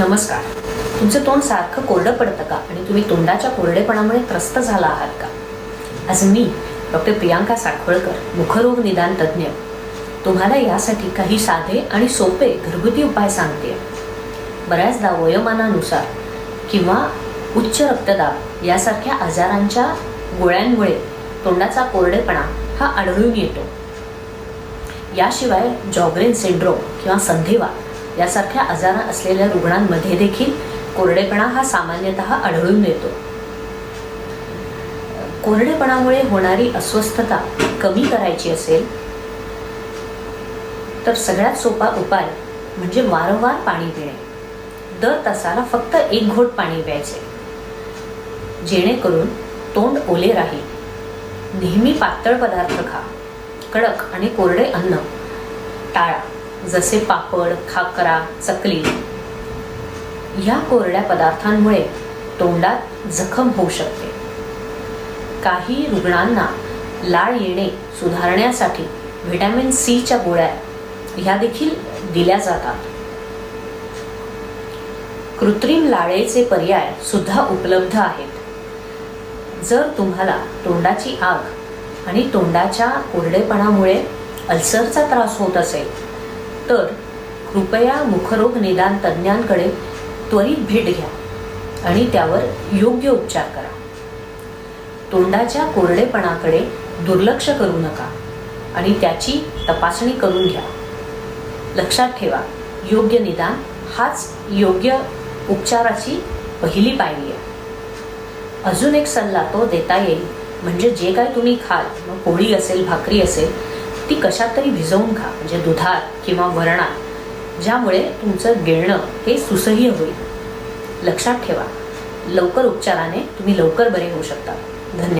नमस्कार. तुमचं तोंड सारखं कोरडं पडतं का? आणि तुम्ही तोंडाच्या कोरडेपणामुळे त्रस्त झाला आहात का? आज मी डॉक्टर प्रियांका साखवळकर मुखरोग निदान तज्ज्ञ. तुम्हाला यासाठी काही साधे आणि सोपे घरगुती उपाय सांगते. बऱ्याचदा वयोमानानुसार किंवा उच्च रक्तदाब यासारख्या आजारांच्या गोळ्यांमुळे तोंडाचा कोरडेपणा हा आढळून येतो. याशिवाय जॉग्रेन सिंड्रोम किंवा संधिवा यासारख्या आजार असलेल्या रुग्णांमध्ये देखील कोरडेपणा हा सामान्यतः आढळून येतो. कोरडेपणामुळे होणारी अस्वस्थता कमी करायची असेल तर सगळ्यात सोपा उपाय म्हणजे वारंवार पाणी पिणे. दर तासाला फक्त एक घोट पाणी प्यायचे. जेणेकरून तोंड ओले राहील. नेहमी पातळ पदार्थ खा. कडक आणि कोरडे अन्न टाळा. जसे पापड खाकरा चकली या कोरड्या पदार्थांमुळे तोंडात जखम होऊ शकते. काही रुग्णांना लाळ येणे सुधारण्यासाठी व्हिटॅमिन सीच्या गोळ्या ह्या देखील दिल्या जातात. कृत्रिम लाळेचे पर्याय सुद्धा उपलब्ध आहेत. जर तुम्हाला तोंडाची आग आणि तोंडाच्या कोरडेपणामुळे अल्सरचा त्रास होत असेल तर कृपया मुखरोग निदान तज्ज्ञांकडे त्वरित भेट घ्या आणि त्यावर योग्य उपचार करा. तोंडाच्या कोरडेपणाकडे दुर्लक्ष करू नका आणि त्याची तपासणी करून घ्या. लक्षात ठेवा योग्य निदान हाच योग्य उपचाराची पहिली पायरी आहे. अजून एक सल्ला तो देता येईल म्हणजे जे काय तुम्ही खाल मग पोळी असेल भाकरी असेल ती कशात तरी भिजवून खा म्हणजे दुधात किंवा वरणात ज्यामुळे तुमचं गिळणं हे सुसह्य होईल. लक्षात ठेवा लवकर उपचाराने तुम्ही लवकर बरे होऊ शकता. धन्यवाद.